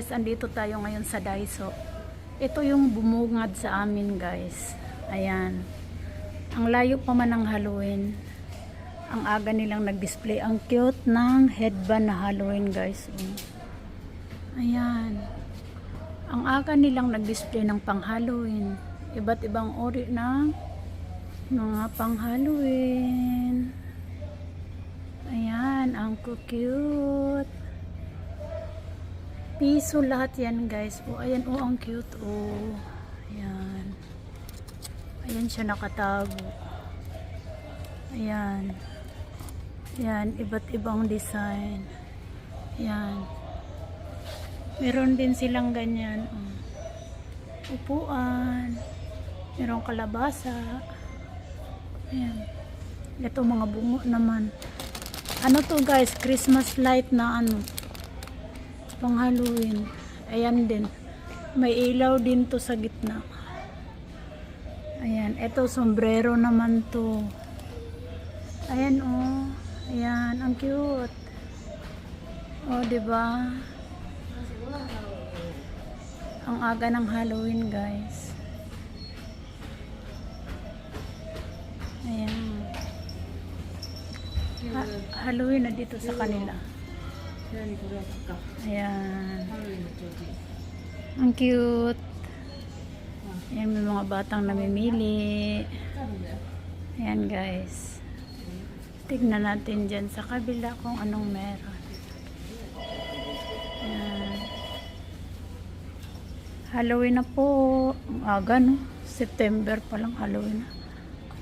guys, andito tayo ngayon sa Daiso. Ito yung bumungad sa amin guys. Ayan. Ang layo pa man ng Halloween. Ang aga nilang nag-display. Ang cute ng headband na Halloween guys. Ayan. Ang aga nilang nag-display ng pang Halloween. Iba't ibang uri ng mga pang Halloween. Ayan, ang cute. Piso lahat yan guys. Oh, ayan, oh, ang cute. Oh, ayan. Ayan siya nakatago. Ayan. Ayan, iba't ibang design. Ayan. Meron din silang ganyan. Oh. Upuan. Merong kalabasa. Ayan. Ito mga bungo naman. Ano to guys? Christmas light na ano pang Halloween. Ayan din. May ilaw din to sa gitna. Ayan. Ito, sombrero naman to. Ayan, oh. Ayan. Ang cute. Oh, ba? Ang aga ng Halloween, guys. Ayan. Ha- Halloween na dito sa kanila. Ayan. Ang cute. Ayan, may mga batang namimili. Ayan, guys. Tignan natin dyan sa kabila kung anong meron. Ayan. Halloween na po. Ang aga, no? September pa lang Halloween na.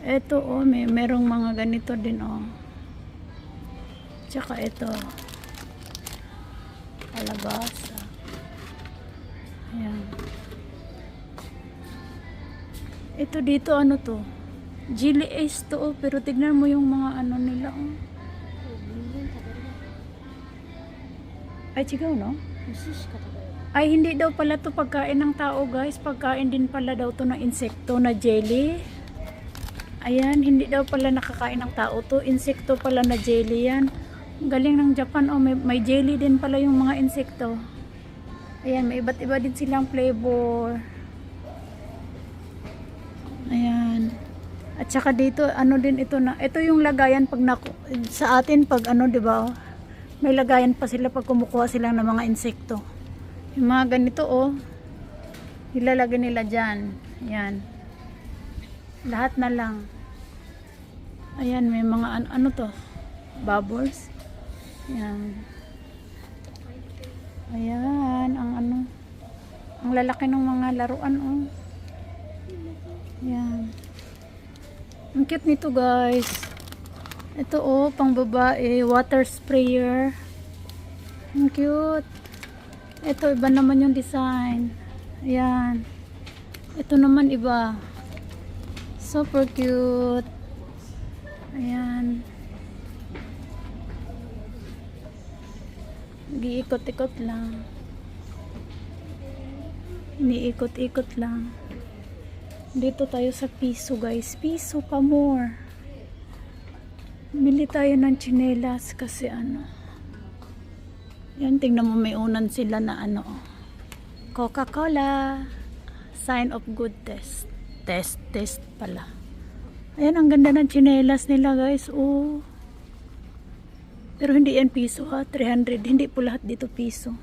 Ito, oh, may merong mga ganito din, oh. Tsaka ito. Kalabasa. Ayan. Ito dito, ano to? Chili Ace to, oh, pero tignan mo yung mga ano nila, oh. Ay, chigaw, no? Ay, hindi daw pala to pagkain ng tao, guys. Pagkain din pala daw to ng insekto na jelly. Ayan, hindi daw pala nakakain ng tao to. Insekto pala na jelly yan. Galing ng Japan, oh, may, may jelly din pala yung mga insekto. Ayan, may iba't iba din silang flavor. Ayan. At saka dito, ano din ito na, ito yung lagayan pag naku, sa atin pag ano, di ba? May lagayan pa sila pag kumukuha sila ng mga insekto. Yung mga ganito, oh. Ilalagay nila dyan. Ayan. Lahat na lang. Ayan, may mga ano, ano to? Bubbles. Ayan. Ayan, ang ano. Ang lalaki ng mga laruan, oh. Ayan. Ang cute nito, guys. Ito, oh, pang babae. Water sprayer. Ang cute. Ito, iba naman yung design. Ayan. Ito naman iba. Super cute. Ayan. Giikot-ikot lang. Iniikot-ikot lang. Dito tayo sa piso guys. Piso pa more. Bili tayo ng chinelas kasi ano. Yan, tingnan mo may unan sila na ano. Coca-Cola. Sign of good test. Test, test pala. Ayan, ang ganda ng chinelas nila guys. Oh. Pero hindi yan piso ha. 300. Hindi po lahat dito piso.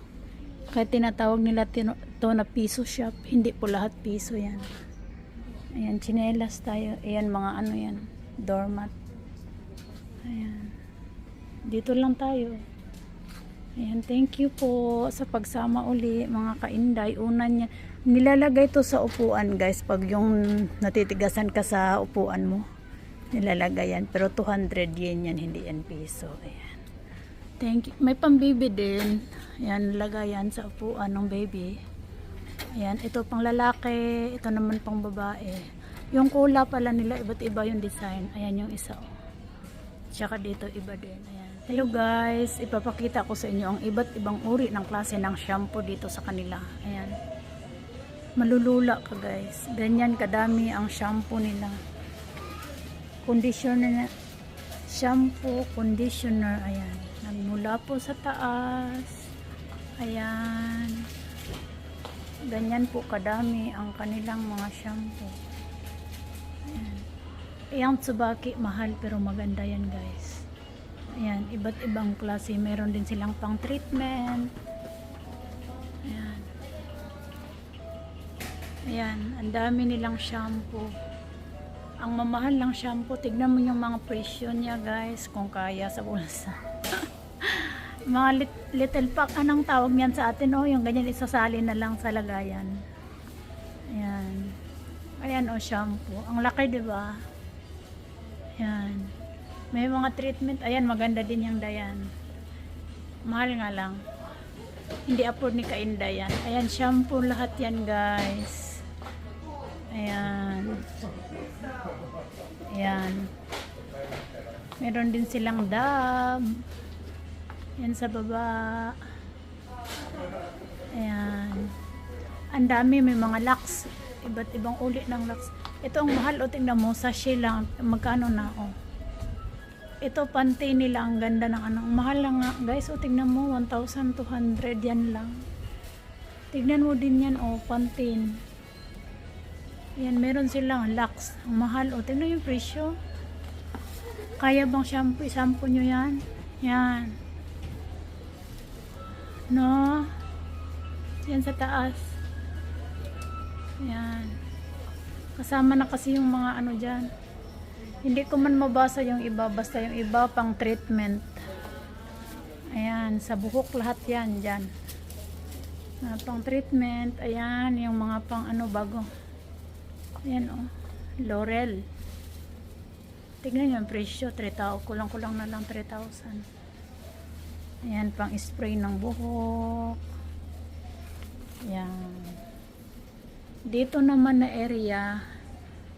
Kaya tinatawag nila to na piso shop. Hindi po lahat piso yan. Ayan, chinelas tayo. Ayan, mga ano yan. Doormat. Ayan. Dito lang tayo. Ayan, thank you po sa pagsama uli, mga kainday. Una niya, nilalagay to sa upuan, guys. Pag yung natitigasan ka sa upuan mo, nilalagay yan. Pero 200 yen yan, hindi yan piso. Ayan. Thank you. May pambibi din. Ayan, lagayan sa upuan ng baby. Ayan, ito pang lalaki, ito naman pang babae. Yung kula pala nila, iba't iba yung design. Ayan yung isa. Oh. Tsaka dito, iba din. Ayan. Hello guys, ipapakita ko sa inyo ang iba't ibang uri ng klase ng shampoo dito sa kanila. Ayan. Malulula ka guys. Ganyan kadami ang shampoo nila. Conditioner, shampoo, conditioner. Ayan. Nagmula po sa taas. Ayan. Ganyan po kadami ang kanilang mga shampoo. Ayan. Yung Tsubaki, mahal pero maganda yan guys. Ayan, iba't ibang klase. Meron din silang pang treatment. Ayan. Ayan, ang dami nilang shampoo. Ang mamahal ng shampoo, tignan mo yung mga presyo niya guys, kung kaya sa bulsa. Mga lit- little pack, anong tawag niyan sa atin, oh, yung ganyan isasali na lang sa lagayan. Ayan. Ayan, oh, shampoo. Ang laki, di ba? Ayan. May mga treatment. Ayan, maganda din yung dayan. Mahal nga lang. Hindi afford ni Kainda yan. Ayan, shampoo lahat yan, guys. Ayan. Ayan. Meron din silang dab. Yan sa baba. Ayan. Ang dami, may mga lux. Iba't ibang uli ng lux. Ito ang mahal, o tingnan mo, sachet lang. Magkano na, oh. Ito, panty nila, ang ganda ng ano. Mahal lang nga, guys, o tingnan mo, 1,200 yan lang. Tignan mo din yan, oh, pantin. Yan, meron silang lux. Ang mahal, o tingnan yung presyo. Kaya bang shampoo, shampoo nyo yan? Yan. No? Yan sa taas. Yan. Kasama na kasi yung mga ano dyan. Hindi ko man mabasa yung iba, basta yung iba pang treatment. Ayan, sa buhok lahat yan dyan. Mga pang treatment, ayan, yung mga pang ano bago. Ayan oh, Laurel. Tignan yung presyo, 3,000, kulang-kulang na lang 3,000. Ayan, pang spray ng buhok. Ayan. Dito naman na area,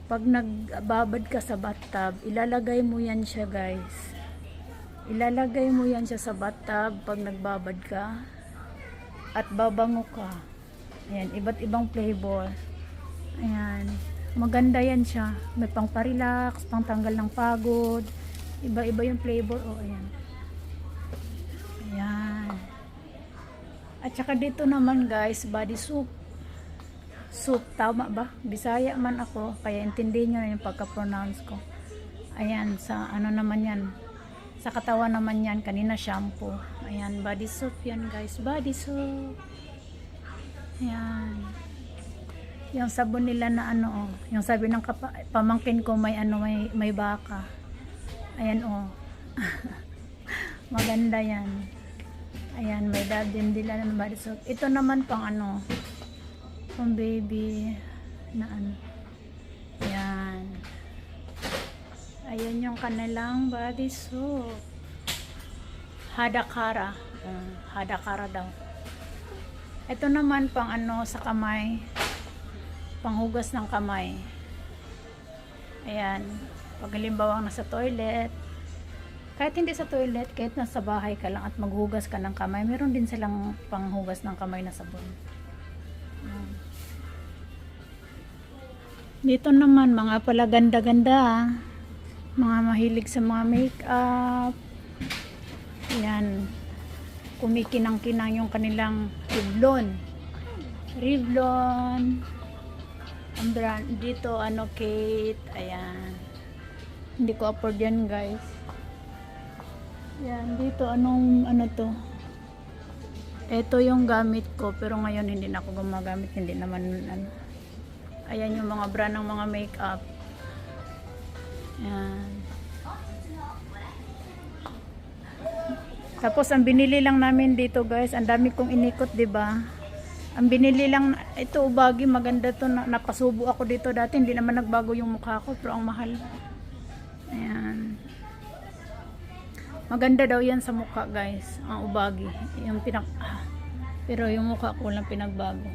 pag nagbabad ka sa bathtub, ilalagay mo yan siya guys. Ilalagay mo yan siya sa bathtub pag nagbabad ka. At babango ka. Ayan, iba't ibang flavor. Ayan. Maganda yan siya. May pang parelax, pang tanggal ng pagod. Iba-iba yung flavor. O, ayan. Ayan. At saka dito naman guys, body soup soup, tama ba? Bisaya man ako, kaya intindihin nyo na yung pagka-pronounce ko. Ayan, sa ano naman yan. Sa katawan naman yan, kanina shampoo. Ayan, body soap yan guys, body soap. Ayan. Yung sabon nila na ano, oh, yung sabi ng pamangkin ko may ano, may, may baka. Ayan oh. Maganda yan. Ayan, may dad din nila ng soap. Ito naman pang ano, pang baby na ano. Ayan. Ayan yung kanilang body soap. Hadakara. Uh, hadakara daw. Ito naman pang ano sa kamay. Panghugas ng kamay. Ayan. Pag halimbawa nasa toilet, kahit hindi sa toilet, kahit nasa bahay ka lang at maghugas ka ng kamay, meron din silang panghugas ng kamay na sabon. Ayan. Dito naman, mga pala ganda-ganda. Mga mahilig sa mga makeup. Yan. Kumikinang-kinang yung kanilang Revlon. Revlon. Ang brand. Dito, ano, Kate. Ayan. Hindi ko afford yan, guys. Yan. Dito, anong, ano to? Ito yung gamit ko. Pero ngayon, hindi na ako gumagamit. Hindi naman, ano, Ayan yung mga brand ng mga makeup. Ayan. Tapos ang binili lang namin dito guys, ang dami kong inikot, 'di ba? Ang binili lang ito ubagi, maganda to na, napasubo ako dito dati, hindi naman nagbago yung mukha ko, pero ang mahal. Ayan. Maganda daw 'yan sa mukha, guys. Ang ubagi, yung pinak pero yung mukha ko lang pinagbago.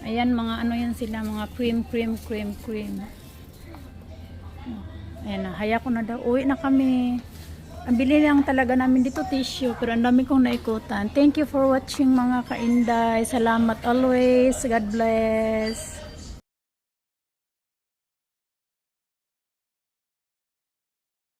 Ayan, mga ano yan sila, mga cream, cream, cream, cream. Ayan na, haya ko na daw. Uwi na kami. Ang bili lang talaga namin dito tissue, pero ang dami kong naikutan. Thank you for watching mga kainday. Salamat always. God bless.